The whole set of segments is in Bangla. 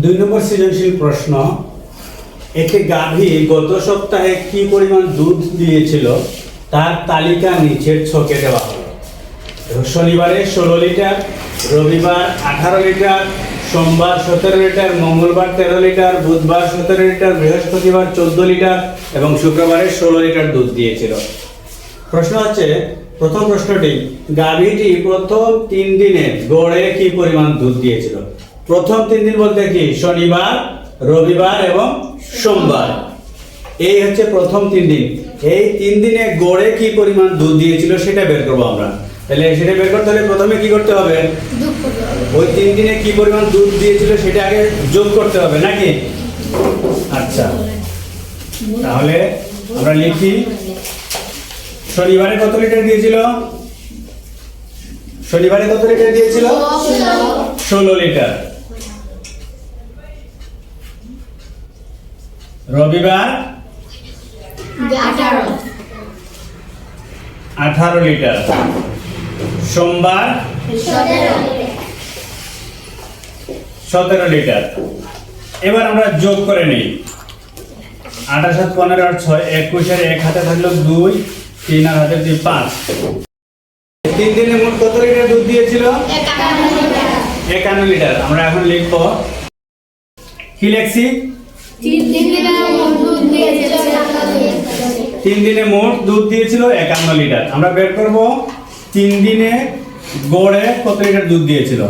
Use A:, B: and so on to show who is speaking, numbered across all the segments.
A: দুই নম্বর সৃজনশীল প্রশ্ন একটি গাভী গত সপ্তাহে কি পরিমাণ দুধ দিয়েছিল? তার তালিকা নিচের ছকে দেওয়া হলো। শনিবারে ষোলো লিটার, রবিবার আঠারো লিটার, সোমবার সতেরো লিটার, মঙ্গলবার তেরো লিটার, বুধবার সতেরো লিটার, বৃহস্পতিবার চোদ্দ লিটার এবং শুক্রবারে ষোলো লিটার দুধ দিয়েছিল। প্রশ্ন হচ্ছে, প্রথম প্রশ্নটি, গাভীটি প্রথম তিন দিনে গড়ে কি পরিমাণ দুধ দিয়েছিল? প্রথম তিন দিন বলতে কি? শনিবার রবিবার এবং সোমবার। এই হচ্ছে প্রথম তিন দিন। এই তিন দিনে গড়ে কি পরিমাণ দুধ দিয়েছিল সেটা বের করব আমরা। তাহলে সেটা বের করতে হলে প্রথমে কি করতে হবে? ওই তিন দিনে কি পরিমাণ দুধ দিয়েছিল সেটা আগে যোগ করতে হবে নাকি? আচ্ছা। তাহলে আমরা লিখি শনিবারে কত লিটার দিয়েছিল? শনিবারে কত লিটার দিয়েছিল? ষোলো লিটার। রবিবার?
B: আঠারো।
A: লিটার। সোমবার?
B: সতেরো।
A: লিটার। এবার আমরা যোগ করে নিই। আঠাশ সাত পনেরো আর ছয় একুশের এক হাতে থাকল দুই তিন আর হাতে দুই পাঁচ। তিন দিনে মোট কত লিটার দুধ দিয়েছিল?
B: একান্ন
A: লিটার। আমরা এখন লিখব। কি লিখছি?
B: তিন
A: দিনে মোট দুধ দিয়েছিল একান্ন লিটার। আমরা বের করব তিন দিনে গড়ে কত লিটার দুধ দিয়েছিল?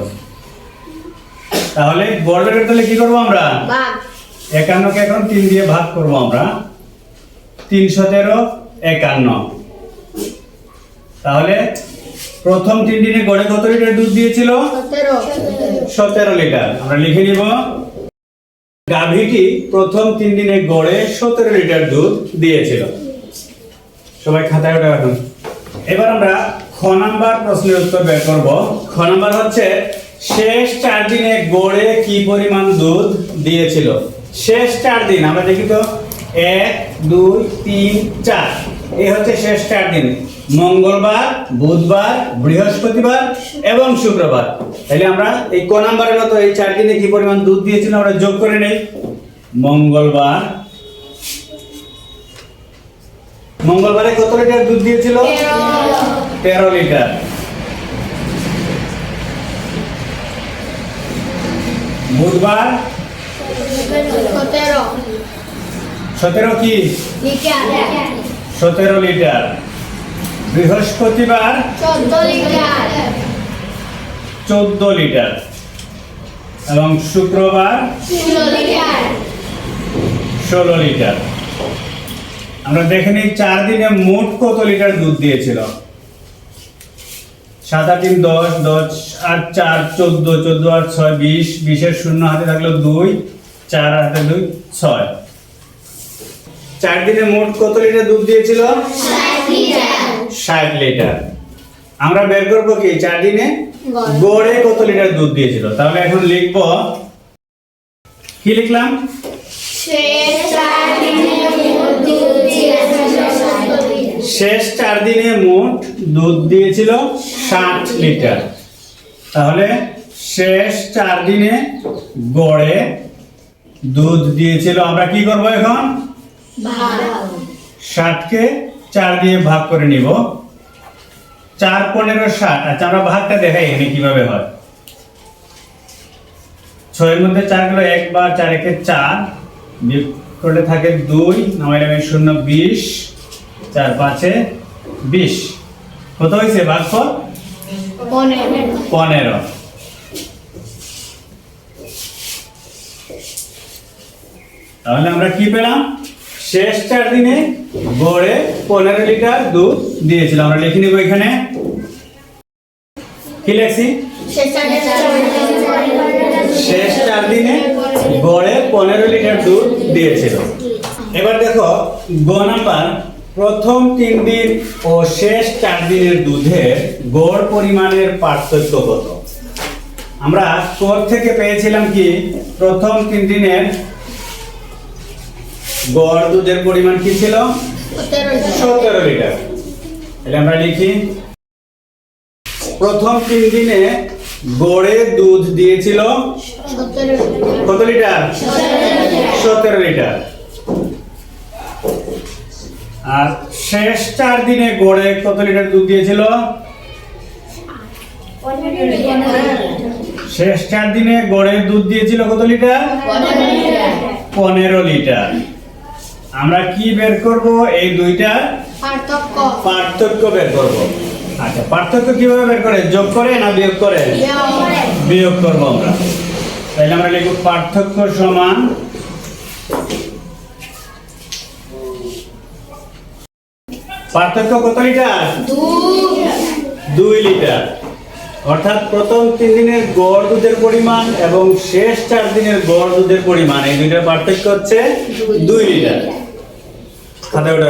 A: তাহলে গড় বের করতে কি করব আমরা? একান্নকে এখন তিন দিয়ে ভাগ করব আমরা। তিনশো তেরো একান্ন। তাহলে প্রথম তিন দিনে গড়ে কত লিটার দুধ দিয়েছিল?
B: সতেরো
A: লিটার। আমরা লিখে নিব। গাভীটি প্রথম তিন দিনে গড়ে সতেরো লিটার দুধ দিয়েছিল। সবাই খাতায় ওটা রাখুন। এবার আমরা খ নাম্বার প্রশ্নের উত্তর বের করব। খ নাম্বার হচ্ছে, শেষ চার দিনে গড়ে কি পরিমাণ দুধ দিয়েছিল? শেষ চার দিন, আমরা দেখি তো, এক, দুই, তিন, চার। এই হচ্ছে শেষ চার দিন। মঙ্গলবার বুধবার বৃহস্পতিবার এবং শুক্রবার। তাহলে আমরা এই ক নাম্বারের মতো এই চার দিনে কি পরিমাণ দুধ দিয়েছিলাম আমরা যোগ করে নেই। মঙ্গলবার। মঙ্গলবারে কত লিটার দুধ দিয়েছিল? তেরো লিটার। বুধবার?
B: সতেরো।
A: কি? সতেরো লিটার। বৃহস্পতিবার
B: চোদ্দ লিটার।
A: এবং শুক্রবার
B: ষোলো লিটার।
A: আমরা দেখে নিই চার দিনে মোট কত লিটার দুধ দিয়েছিল। সাত আট তিন দশ দশ আট চার চোদ্দ চোদ্দ আট ছয় বিশ বিশের শূন্য হাতে থাকল দুই চার হাতে দুই ছয়। চার দিনে মোট কত লিটার দুধ দিয়েছিল? ষাট লিটার। আমরা বের করব কি? চার দিনে
B: গড়ে।
A: কত লিটার দুধ দিয়েছিল? তাহলে এখন লিখব। কি লিখলাম?
B: শেষ চার দিনে
A: মোট দুধ দিয়েছিল ষাট লিটার। তাহলে শেষ চার দিনে গড়ে দুধ দিয়েছিল। আমরা কি করব এখন? ষাটকে চার দিয়ে ভাগ করে নিব। চার পনেরো ষাট। আচ্ছা আমরা ভাগটা দেখাই এখানে কীভাবে হয়। ছয়ের মধ্যে চার গেল একবার চার একে চার। বিয়োগ করলে থাকে দুই নয় আমি শূন্য বিশ, চার পাঁচে বিশ। কত হয়েছে ভাগফল?
B: পনেরো।
A: তাহলে আমরা কি পেলাম? শেষ চার দিনে গড়ে পনেরো লিটার দুধ দিয়েছিল আমরা লিখে নিব এখানে। কি লেখছি?
B: শেষ চার দিনে
A: গড়ে পনেরো লিটার দুধ দিয়েছিল। এবার দেখো, গ নাম্বার, প্রথম তিন দিন ও শেষ চার দিনের দুধের গড় পরিমাণের পার্থক্য কত? আমরা স্কোর থেকে পেয়েছিলাম কি? প্রথম তিন দিনের গড় দুধের পরিমাণ কি ছিল?
B: সতেরো লিটার।
A: তাহলে আমরা লিখি প্রথম তিন দিনে গড়ে দুধ দিয়েছিল কত লিটার? সতেরো লিটার। আর শেষ চার দিনে গড়ে কত লিটার দুধ দিয়েছিল? শেষ চার দিনে গড়ে দুধ দিয়েছিল কত লিটার। পনেরো লিটার। আমরা কি বের করব? এই দুইটা
B: পার্থক্য।
A: পার্থক্য বের করব। আচ্ছা পার্থক্য কীভাবে বের করে? যোগ করে না বিয়োগ করে? বিয়োগ করব আমরা। তাহলে আমরা লিখব পার্থক্য সমান পার্থক্য কত লিটার? দুই। লিটার। অর্থাৎ প্রথম তিন দিনের গড় দুধের পরিমাণ এবং শেষ চার দিনের গড় দুধের পরিমাণ এই দুইটার পার্থক্য হচ্ছে দুই লিটার। அதை விட